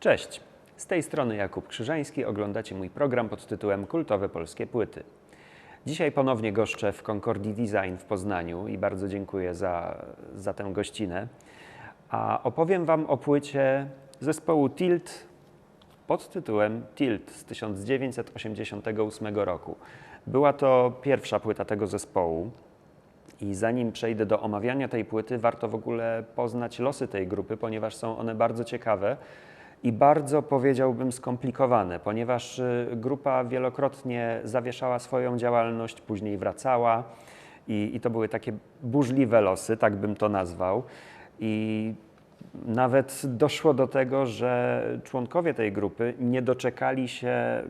Cześć, z tej strony Jakub Krzyżański, oglądacie mój program pod tytułem Kultowe Polskie Płyty. Dzisiaj ponownie goszczę w Concordii Design w Poznaniu i bardzo dziękuję za, za tę gościnę. A opowiem Wam o płycie zespołu Tilt pod tytułem Tilt z 1988 roku. Była to pierwsza płyta tego zespołu. I zanim przejdę do omawiania tej płyty, warto w ogóle poznać losy tej grupy, ponieważ są one bardzo ciekawe i bardzo powiedziałbym skomplikowane, ponieważ y, grupa wielokrotnie zawieszała swoją działalność, później wracała i, i to były takie burzliwe losy, tak bym to nazwał. I nawet doszło do tego, że członkowie tej grupy nie doczekali się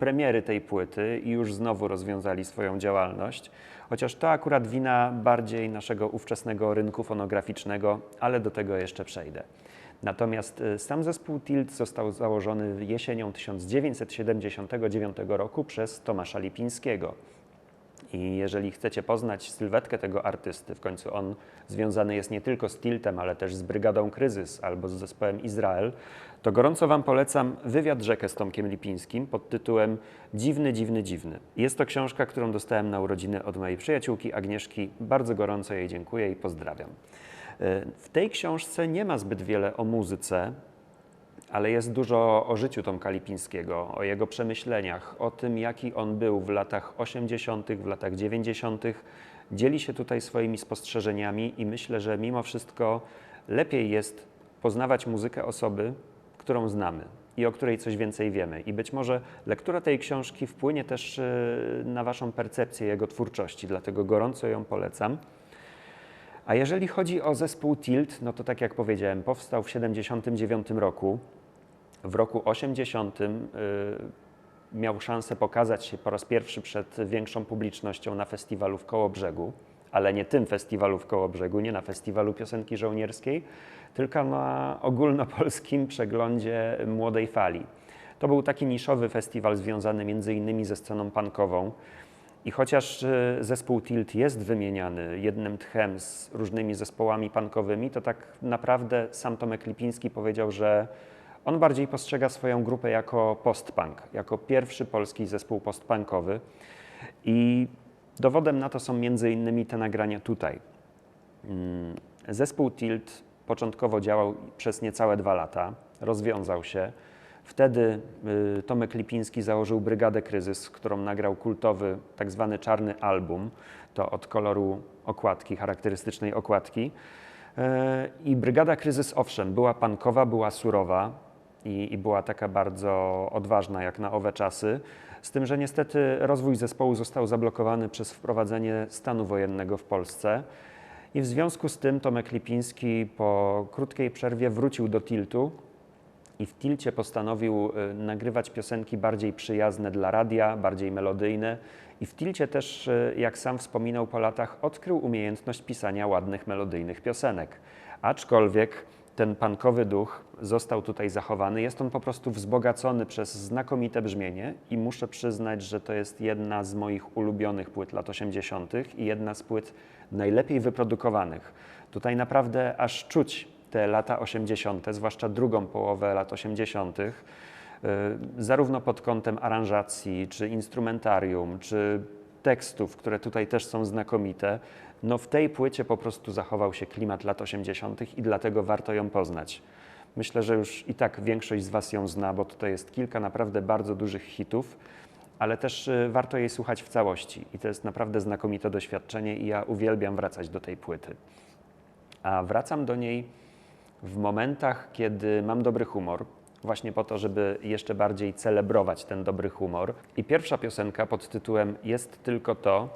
premiery tej płyty i już znowu rozwiązali swoją działalność. Chociaż to akurat wina bardziej naszego ówczesnego rynku fonograficznego, ale do tego jeszcze przejdę. Natomiast y, sam zespół Tilt został założony jesienią 1979 roku przez Tomasza Lipińskiego. I jeżeli chcecie poznać sylwetkę tego artysty, w końcu on związany jest nie tylko z Tiltem, ale też z Brygadą Kryzys albo z zespołem Izrael, to gorąco Wam polecam wywiad rzekę z Tomkiem Lipińskim pod tytułem Dziwny, dziwny, dziwny. Jest to książka, którą dostałem na urodziny od mojej przyjaciółki Agnieszki. Bardzo gorąco jej dziękuję i pozdrawiam. Y, W tej książce nie ma zbyt wiele o muzyce, ale jest dużo o życiu Tomka Lipińskiego, o jego przemyśleniach, o tym, jaki on był w latach 80., w latach 90. Dzieli się tutaj swoimi spostrzeżeniami i myślę, że mimo wszystko lepiej jest poznawać muzykę osoby, którą znamy i o której coś więcej wiemy. I być może lektura tej książki wpłynie też y, na Waszą percepcję jego twórczości, dlatego gorąco ją polecam. A jeżeli chodzi o zespół Tilt, no to tak jak powiedziałem, powstał w 1979 roku. W roku 80 y, miał szansę pokazać się po raz pierwszy przed większą publicznością na festiwalu w Kołobrzegu, ale nie tym festiwalu w Kołobrzegu, nie na festiwalu piosenki żołnierskiej, tylko na ogólnopolskim przeglądzie Młodej Fali. To był taki niszowy festiwal związany między innymi ze sceną punkową. I chociaż y, zespół Tilt jest wymieniany jednym tchem z różnymi zespołami punkowymi, to tak naprawdę sam Tomek Lipiński powiedział, że on bardziej postrzega swoją grupę jako postpunk, jako pierwszy polski zespół postpunkowy. I dowodem na to są między innymi te nagrania tutaj. Mm, Zespół Tilt początkowo działał przez niecałe dwa lata, rozwiązał się. Wtedy y, Tomek Lipiński założył Brygadę Kryzys, którą nagrał kultowy tak zwany czarny album. To od koloru okładki, charakterystycznej okładki. E, I Brygada Kryzys, owszem, była pankowa, była surowa i, i była taka bardzo odważna jak na owe czasy. Z tym, że niestety rozwój zespołu został zablokowany przez wprowadzenie stanu wojennego w Polsce. I w związku z tym Tomek Lipiński po krótkiej przerwie wrócił do Tiltu i w Tilcie postanowił y, nagrywać piosenki bardziej przyjazne dla radia, bardziej melodyjne. I w Tilcie też, y, jak sam wspominał po latach, odkrył umiejętność pisania ładnych, melodyjnych piosenek. Aczkolwiek ten pankowy duch został tutaj zachowany. Jest on po prostu wzbogacony przez znakomite brzmienie i muszę przyznać, że to jest jedna z moich ulubionych płyt lat 80. i jedna z płyt najlepiej wyprodukowanych. Tutaj naprawdę aż czuć te lata 80., zwłaszcza drugą połowę lat 80., y, zarówno pod kątem aranżacji, czy instrumentarium, czy tekstów, które tutaj też są znakomite. No w tej płycie po prostu zachował się klimat lat 80. i dlatego warto ją poznać. Myślę, że już i tak większość z Was ją zna, bo tutaj jest kilka naprawdę bardzo dużych hitów, ale też y, warto jej słuchać w całości. I to jest naprawdę znakomite doświadczenie i ja uwielbiam wracać do tej płyty. A wracam do niej w momentach, kiedy mam dobry humor, właśnie po to, żeby jeszcze bardziej celebrować ten dobry humor. I pierwsza piosenka pod tytułem Jest tylko to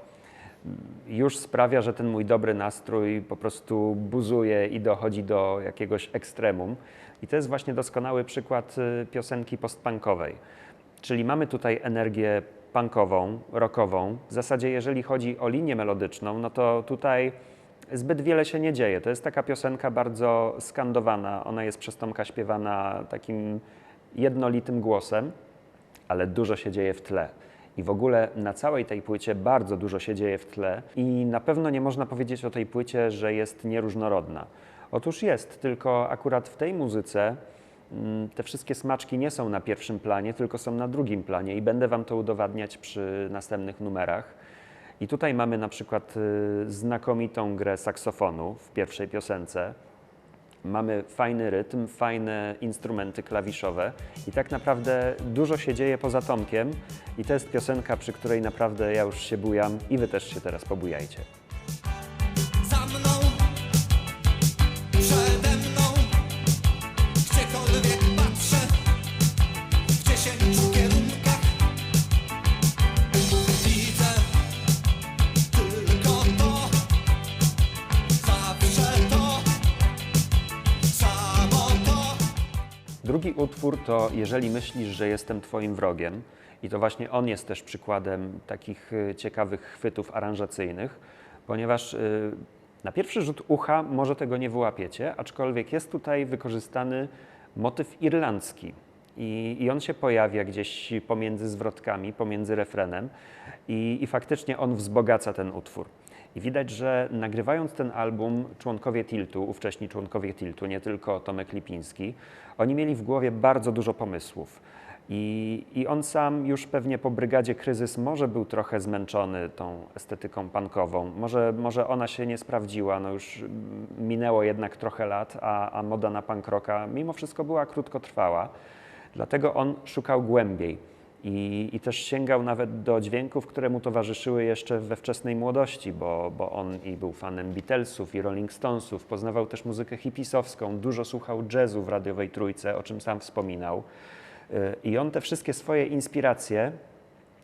już sprawia, że ten mój dobry nastrój po prostu buzuje i dochodzi do jakiegoś ekstremum. I to jest właśnie doskonały przykład y, piosenki postpunkowej. Czyli mamy tutaj energię punkową, rockową. W zasadzie, jeżeli chodzi o linię melodyczną, no to tutaj zbyt wiele się nie dzieje. To jest taka piosenka bardzo skandowana. Ona jest przez Tomka śpiewana takim jednolitym głosem, ale dużo się dzieje w tle. I w ogóle na całej tej płycie bardzo dużo się dzieje w tle i na pewno nie można powiedzieć o tej płycie, że jest nieróżnorodna. Otóż jest, tylko akurat w tej muzyce mm, te wszystkie smaczki nie są na pierwszym planie, tylko są na drugim planie i będę Wam to udowadniać przy następnych numerach. I tutaj mamy na przykład y, znakomitą grę saksofonu w pierwszej piosence. Mamy fajny rytm, fajne instrumenty klawiszowe i tak naprawdę dużo się dzieje poza Tomkiem i to jest piosenka, przy której naprawdę ja już się bujam i Wy też się teraz pobujajcie. Utwór to Jeżeli myślisz, że jestem Twoim wrogiem. I to właśnie on jest też przykładem takich y, ciekawych chwytów aranżacyjnych, ponieważ y, na pierwszy rzut ucha może tego nie wyłapiecie, aczkolwiek jest tutaj wykorzystany motyw irlandzki. I, I on się pojawia gdzieś pomiędzy zwrotkami, pomiędzy refrenem, i, i faktycznie on wzbogaca ten utwór. I widać, że nagrywając ten album, członkowie Tiltu, ówcześni członkowie Tiltu, nie tylko Tomek Lipiński, oni mieli w głowie bardzo dużo pomysłów. I, I on sam już pewnie po Brygadzie Kryzys może był trochę zmęczony tą estetyką punkową. Może, może ona się nie sprawdziła, no już minęło jednak trochę lat, a, a moda na punk rocka mimo wszystko była krótkotrwała. Dlatego on szukał głębiej. I, I też sięgał nawet do dźwięków, które mu towarzyszyły jeszcze we wczesnej młodości, bo, bo on i był fanem Beatlesów i Rolling Stonesów, poznawał też muzykę hipisowską, dużo słuchał jazzu w radiowej trójce, o czym sam wspominał. Y, I on te wszystkie swoje inspiracje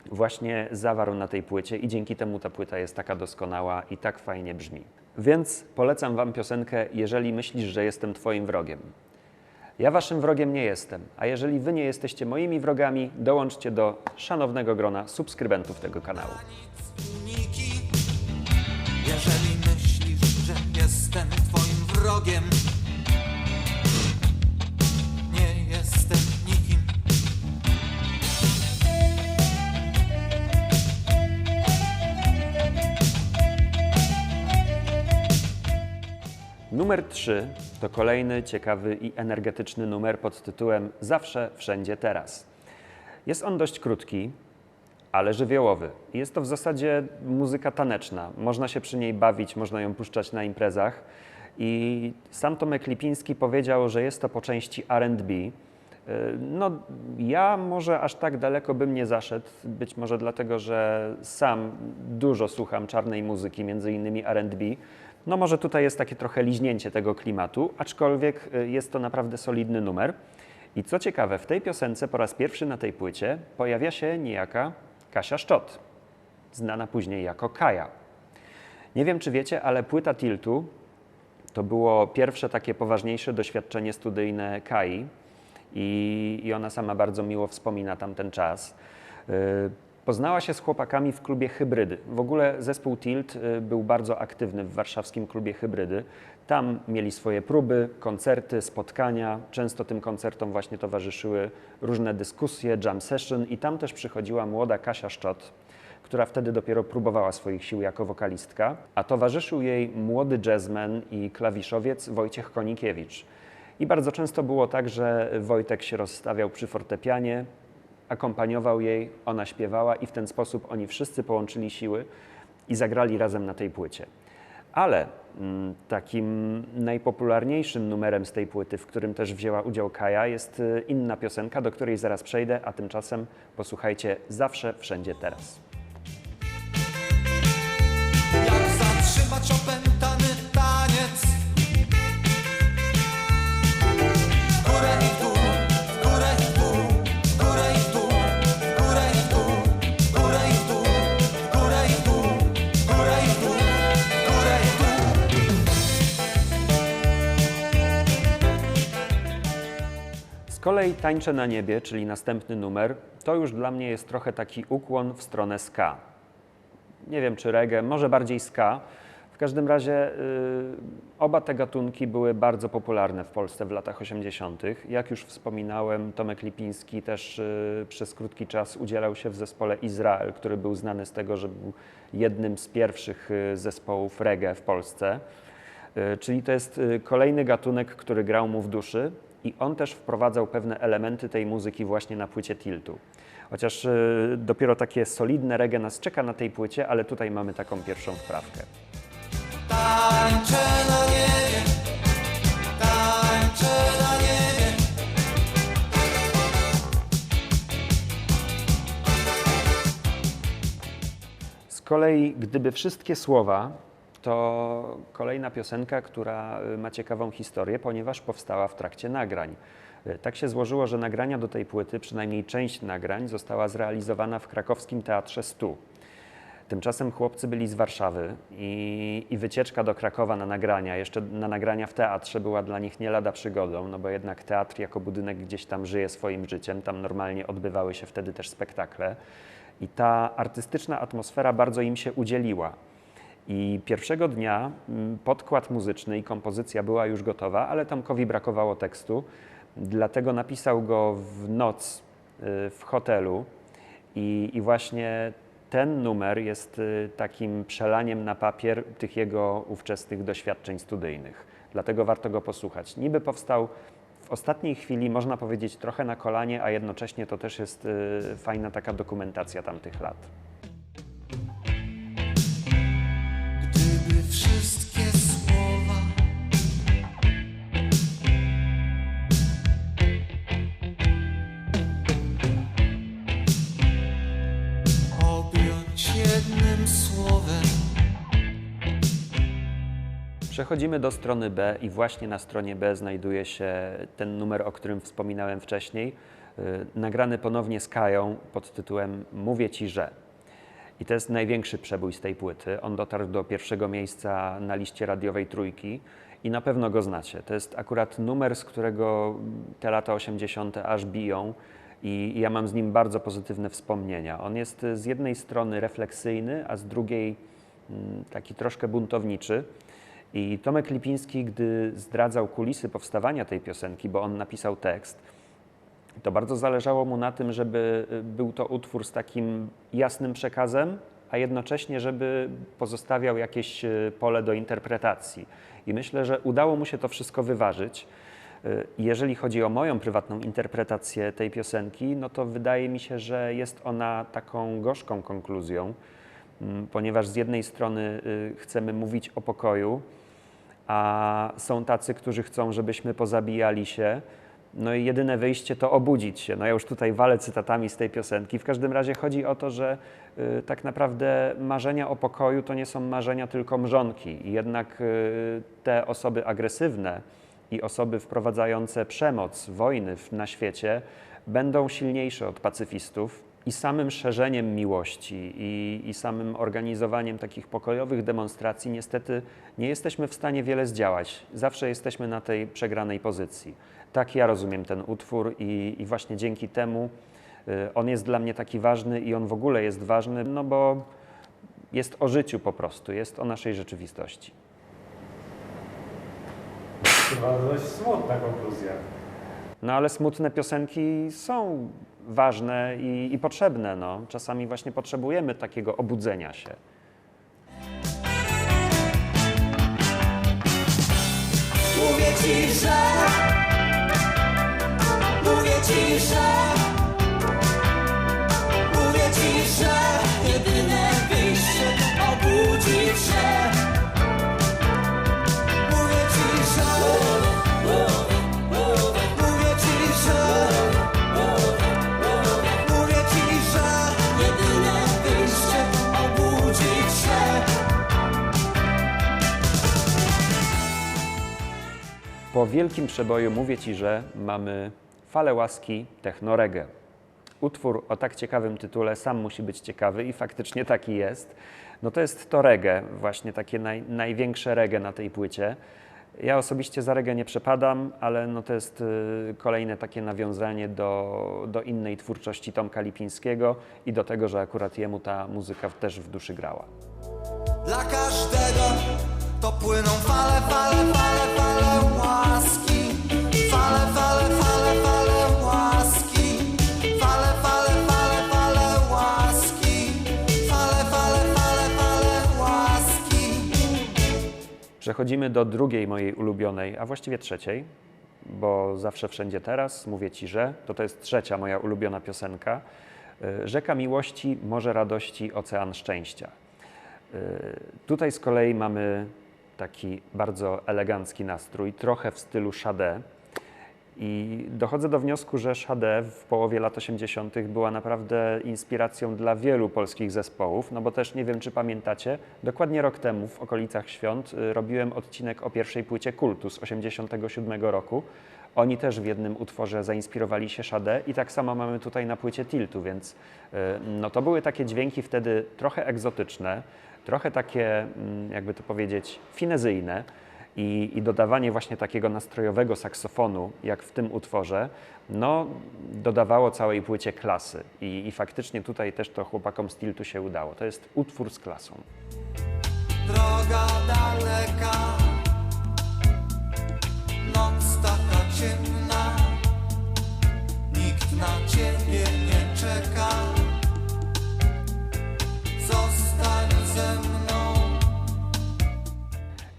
właśnie zawarł na tej płycie i dzięki temu ta płyta jest taka doskonała i tak fajnie brzmi. Więc polecam Wam piosenkę Jeżeli myślisz, że jestem Twoim wrogiem. Ja waszym wrogiem nie jestem, a jeżeli wy nie jesteście moimi wrogami, dołączcie do szanownego grona subskrybentów tego kanału. Numer 3 to kolejny ciekawy i energetyczny numer pod tytułem Zawsze, wszędzie, teraz. Jest on dość krótki, ale żywiołowy. Jest to w zasadzie muzyka taneczna. Można się przy niej bawić, można ją puszczać na imprezach. I sam Tomek Lipiński powiedział, że jest to po części R&B. Y, No, ja może aż tak daleko bym nie zaszedł, być może dlatego, że sam dużo słucham czarnej muzyki, między innymi R&B. No może tutaj jest takie trochę liźnięcie tego klimatu, aczkolwiek y, jest to naprawdę solidny numer. I co ciekawe, w tej piosence po raz pierwszy na tej płycie pojawia się niejaka Kasia Szczot, znana później jako Kaja. Nie wiem, czy wiecie, ale płyta Tiltu to było pierwsze takie poważniejsze doświadczenie studyjne Kai i, i ona sama bardzo miło wspomina tamten czas. Poznała się z chłopakami w klubie Hybrydy. W ogóle zespół Tilt y, był bardzo aktywny w warszawskim klubie Hybrydy. Tam mieli swoje próby, koncerty, spotkania. Często tym koncertom właśnie towarzyszyły różne dyskusje, jam session i tam też przychodziła młoda Kasia Szczot, która wtedy dopiero próbowała swoich sił jako wokalistka, a towarzyszył jej młody jazzman i klawiszowiec Wojciech Konikiewicz. I bardzo często było tak, że Wojtek się rozstawiał przy fortepianie, akompaniował jej, ona śpiewała i w ten sposób oni wszyscy połączyli siły i zagrali razem na tej płycie. Ale mm, takim najpopularniejszym numerem z tej płyty, w którym też wzięła udział Kaja, jest y, inna piosenka, do której zaraz przejdę, a tymczasem posłuchajcie Zawsze, Wszędzie, Teraz. Jak zatrzymać kolei Tańczę na niebie, czyli następny numer, to już dla mnie jest trochę taki ukłon w stronę ska. Nie wiem czy reggae, może bardziej ska. W każdym razie y, oba te gatunki były bardzo popularne w Polsce w latach 80. Jak już wspominałem, Tomek Lipiński też y, przez krótki czas udzielał się w zespole Izrael, który był znany z tego, że był jednym z pierwszych y, zespołów reggae w Polsce. Y, Czyli to jest y, kolejny gatunek, który grał mu w duszy i on też wprowadzał pewne elementy tej muzyki właśnie na płycie Tiltu. Chociaż y, dopiero takie solidne reggae nas czeka na tej płycie, ale tutaj mamy taką pierwszą wprawkę. Tańczę na niebie, tańczę na niebie. Z kolei, gdyby wszystkie słowa, to kolejna piosenka, która y, ma ciekawą historię, ponieważ powstała w trakcie nagrań. Y, Tak się złożyło, że nagrania do tej płyty, przynajmniej część nagrań, została zrealizowana w krakowskim Teatrze Stu. Tymczasem chłopcy byli z Warszawy i, i wycieczka do Krakowa na nagrania, jeszcze na nagrania w teatrze była dla nich nie lada przygodą, no bo jednak teatr jako budynek gdzieś tam żyje swoim życiem, tam normalnie odbywały się wtedy też spektakle i ta artystyczna atmosfera bardzo im się udzieliła. I pierwszego dnia mm, podkład muzyczny i kompozycja była już gotowa, ale Tomkowi brakowało tekstu, dlatego napisał go w noc y, w hotelu i, i właśnie ten numer jest y, takim przelaniem na papier tych jego ówczesnych doświadczeń studyjnych. Dlatego warto go posłuchać. Niby powstał w ostatniej chwili, można powiedzieć, trochę na kolanie, a jednocześnie to też jest y, fajna taka dokumentacja tamtych lat. Przechodzimy do strony B i właśnie na stronie B znajduje się ten numer, o którym wspominałem wcześniej, yy, nagrany ponownie z Kają pod tytułem Mówię Ci, że. I to jest największy przebój z tej płyty. On dotarł do pierwszego miejsca na liście radiowej Trójki i na pewno go znacie. To jest akurat numer, z którego te lata 80. aż biją i ja mam z nim bardzo pozytywne wspomnienia. On jest y, z jednej strony refleksyjny, a z drugiej mm, taki troszkę buntowniczy. I Tomek Lipiński, gdy zdradzał kulisy powstawania tej piosenki, bo on napisał tekst, to bardzo zależało mu na tym, żeby y, był to utwór z takim jasnym przekazem, a jednocześnie, żeby pozostawiał jakieś y, pole do interpretacji. I myślę, że udało mu się to wszystko wyważyć. Y, Jeżeli chodzi o moją prywatną interpretację tej piosenki, no to wydaje mi się, że jest ona taką gorzką konkluzją, mm, ponieważ z jednej strony chcemy mówić o pokoju, a są tacy, którzy chcą, żebyśmy pozabijali się. No i jedyne wyjście to obudzić się. No ja już tutaj walę cytatami z tej piosenki. W każdym razie chodzi o to, że y, tak naprawdę marzenia o pokoju to nie są marzenia tylko mrzonki. I jednak y, te osoby agresywne i osoby wprowadzające przemoc, wojny w, na świecie będą silniejsze od pacyfistów. I samym szerzeniem miłości i, i samym organizowaniem takich pokojowych demonstracji niestety nie jesteśmy w stanie wiele zdziałać. Zawsze jesteśmy na tej przegranej pozycji. Tak ja rozumiem ten utwór i, i właśnie dzięki temu y, on jest dla mnie taki ważny i on w ogóle jest ważny, no bo jest o życiu po prostu, jest o naszej rzeczywistości. Chyba dość smutna konkluzja. No ale smutne piosenki są ważne i, i potrzebne. No. Czasami właśnie potrzebujemy takiego obudzenia się. Mówię ci, że Mówię ci, że Jedyne wyjście obudzić się. Mówię ci, że Mówię ci, że Mówię ci, że się. Po wielkim przeboju mówię Ci, że mamy falę łaski technoregę. Utwór o tak ciekawym tytule sam musi być ciekawy i faktycznie taki jest. No to jest to reggae, właśnie takie naj, największe reggae na tej płycie. Ja osobiście za reggae nie przepadam, ale no to jest y, kolejne takie nawiązanie do, do innej twórczości Tomka Lipińskiego i do tego, że akurat jemu ta muzyka też w duszy grała. Dla każdego To płyną fale, fale, fale, fale Przechodzimy do drugiej mojej ulubionej, a właściwie trzeciej, bo zawsze wszędzie teraz mówię ci, że to to jest trzecia moja ulubiona piosenka. Y, Rzeka miłości, morze radości, ocean szczęścia. Y, Tutaj z kolei mamy taki bardzo elegancki nastrój, trochę w stylu Sade. I dochodzę do wniosku, że Sade w połowie lat 80. była naprawdę inspiracją dla wielu polskich zespołów, no bo też nie wiem, czy pamiętacie, dokładnie rok temu w okolicach świąt y, robiłem odcinek o pierwszej płycie Kultu z 87 roku. Oni też w jednym utworze zainspirowali się Sade i tak samo mamy tutaj na płycie Tiltu, więc y, no to były takie dźwięki wtedy trochę egzotyczne, trochę takie, mm, jakby to powiedzieć, finezyjne. I, I dodawanie właśnie takiego nastrojowego saksofonu, jak w tym utworze, no, dodawało całej płycie klasy. I, I faktycznie tutaj też to chłopakom z Tiltu się udało. To jest utwór z klasą. Droga daleka, noc taka ciemna,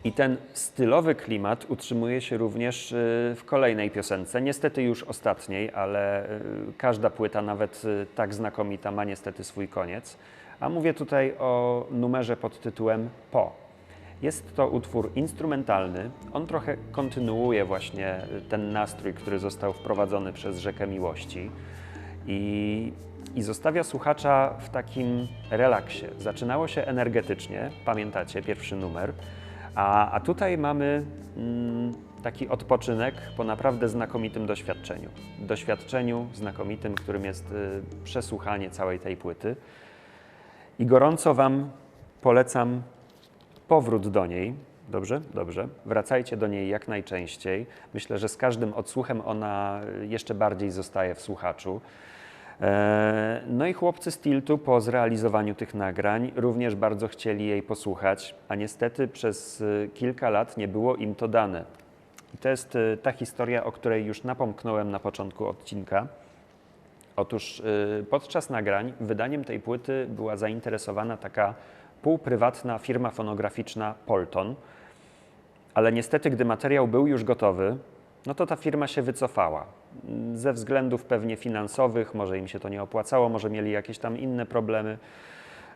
I ten stylowy klimat utrzymuje się również y, w kolejnej piosence, niestety już ostatniej, ale y, każda płyta, nawet y, tak znakomita, ma niestety swój koniec. A mówię tutaj o numerze pod tytułem Po. Jest to utwór instrumentalny. On trochę kontynuuje właśnie ten nastrój, który został wprowadzony przez Rzekę Miłości i, i zostawia słuchacza w takim relaksie. Zaczynało się energetycznie, pamiętacie, pierwszy numer, a, a tutaj mamy mm, taki odpoczynek po naprawdę znakomitym doświadczeniu. Doświadczeniu znakomitym, którym jest y, przesłuchanie całej tej płyty. I gorąco Wam polecam powrót do niej. Dobrze? Dobrze. Wracajcie do niej jak najczęściej. Myślę, że z każdym odsłuchem ona jeszcze bardziej zostaje w słuchaczu. E, No i chłopcy z Tiltu po zrealizowaniu tych nagrań również bardzo chcieli jej posłuchać, a niestety przez y, kilka lat nie było im to dane. I to jest y, ta historia, o której już napomknąłem na początku odcinka. Otóż podczas nagrań wydaniem tej płyty była zainteresowana taka półprywatna firma fonograficzna Polton, ale niestety, gdy materiał był już gotowy, no to ta firma się wycofała. Ze względów pewnie finansowych, może im się to nie opłacało, może mieli jakieś tam inne problemy.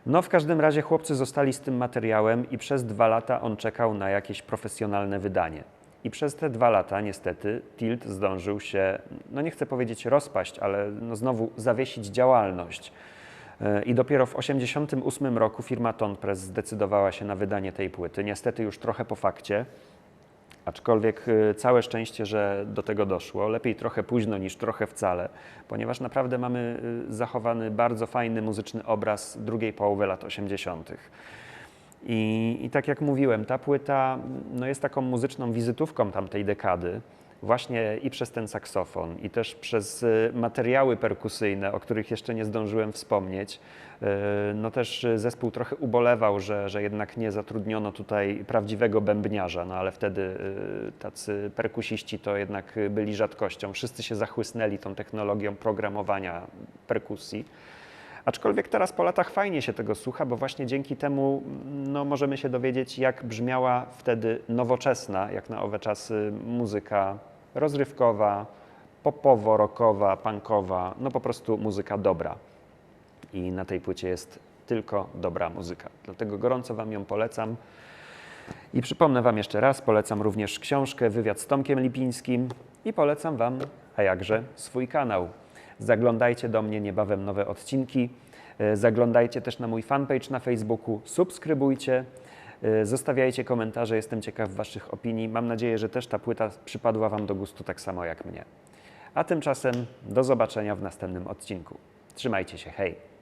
No w każdym razie chłopcy zostali z tym materiałem i przez dwa lata on czekał na jakieś profesjonalne wydanie. I przez te dwa lata niestety Tilt zdążył się, no nie chcę powiedzieć rozpaść, ale no znowu zawiesić działalność. E, I dopiero w 1988 roku firma Ton Press zdecydowała się na wydanie tej płyty. Niestety już trochę po fakcie, aczkolwiek y, całe szczęście, że do tego doszło. Lepiej trochę późno niż trochę wcale, ponieważ naprawdę mamy y, zachowany bardzo fajny muzyczny obraz drugiej połowy lat 80. I, I tak jak mówiłem, ta płyta no, jest taką muzyczną wizytówką tamtej dekady. Właśnie i przez ten saksofon, i też przez y, materiały perkusyjne, o których jeszcze nie zdążyłem wspomnieć. Y, No też y, zespół trochę ubolewał, że, że jednak nie zatrudniono tutaj prawdziwego bębniarza, no ale wtedy tacy perkusiści to jednak byli rzadkością. Wszyscy się zachłysnęli tą technologią programowania perkusji. Aczkolwiek teraz po latach fajnie się tego słucha, bo właśnie dzięki temu no, możemy się dowiedzieć, jak brzmiała wtedy nowoczesna, jak na owe czasy, muzyka rozrywkowa, popowo-rockowa, punkowa, no po prostu muzyka dobra. I na tej płycie jest tylko dobra muzyka. Dlatego gorąco Wam ją polecam. I przypomnę Wam jeszcze raz, polecam również książkę Wywiad z Tomkiem Lipińskim i polecam Wam, a jakże, swój kanał. Zaglądajcie do mnie niebawem nowe odcinki. E, Zaglądajcie też na mój fanpage na Facebooku, subskrybujcie, e, zostawiajcie komentarze, jestem ciekaw Waszych opinii. Mam nadzieję, że też ta płyta przypadła Wam do gustu tak samo jak mnie. A tymczasem do zobaczenia w następnym odcinku. Trzymajcie się, hej!